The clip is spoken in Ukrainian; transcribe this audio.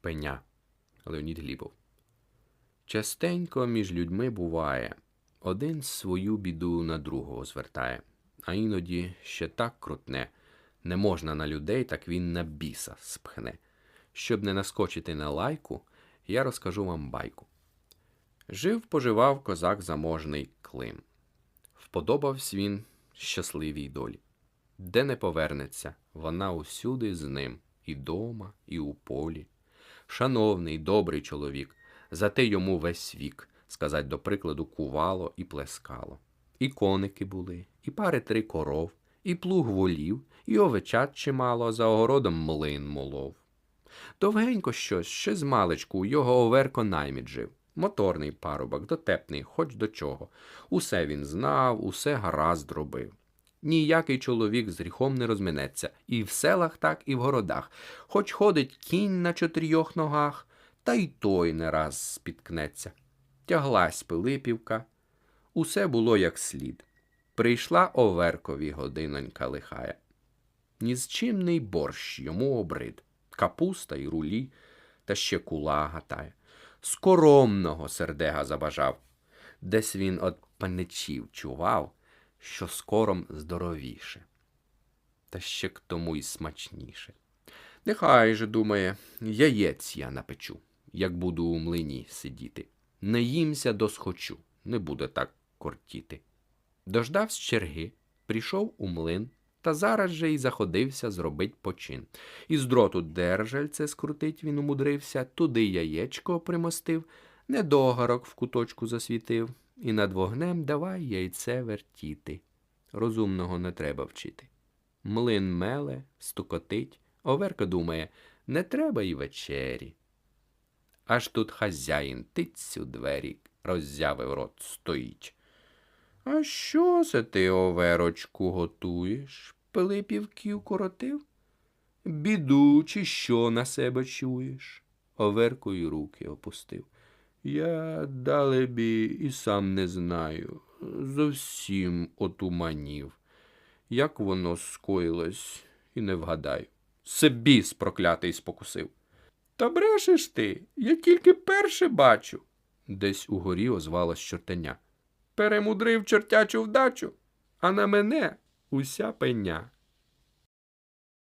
Пеня Леонід Глібов. Частенько між людьми буває, один свою біду на другого звертає, а іноді ще так крутне, не можна на людей, так він на біса спхне. Щоб не наскочити на лайку, я розкажу вам байку. Жив поживав козак заможний Клим. Вподобавсь він щасливій долі. Де не повернеться, вона усюди з ним, і дома, і у полі. Шановний, добрий чоловік, зате йому весь вік, сказать до прикладу, кувало і плескало. І коники були, і пари три коров, і плуг волів, і овечат чимало, за огородом млин молов. Довгенько щось, ще з маличку, його оверко найміт жив. Моторний парубок, дотепний, хоч до чого. Усе він знав, усе гаразд робив. Ніякий чоловік з гріхом не розминеться, і в селах так, і в городах. Хоч ходить кінь на чотирьох ногах, та й той не раз спіткнеться. Тяглась Пилипівка. Усе було як слід. Прийшла оверкові годинонька лихая. Ні з чимний борщ йому обрид, капуста й рулі, та ще кула гатає. Скоромного сердега забажав. Десь він от паничів чував, що скором здоровіше. Та ще к тому й смачніше. Нехай же, думає, яєць я напечу, як буду у млині сидіти. Не їмся досхочу, не буде так кортіти. Дождав з черги, прийшов у млин, та зараз же й заходився зробить почин. Із дроту держальце скрутить він умудрився, туди яєчко примостив, недогарок в куточку засвітив, і над вогнем давай яйце вертіти. Розумного не треба вчити. Млин меле, стукотить, оверка думає, не треба й вечері. Аж тут хазяїн тиць у двері, роззявив рот, стоїть. А що це ти, оверочку, готуєш? Пилипівки укоротив? Біду, чи що на себе чуєш? Оверкою руки опустив. Я, далебі, і сам не знаю, зовсім отуманів. Як воно скоїлось, і не вгадаю. Себіс проклятий спокусив. Та брешеш ти, я тільки перше бачу. Десь угорі озвалось чортеня. Перемудрив чортячу вдачу, а на мене уся пеня.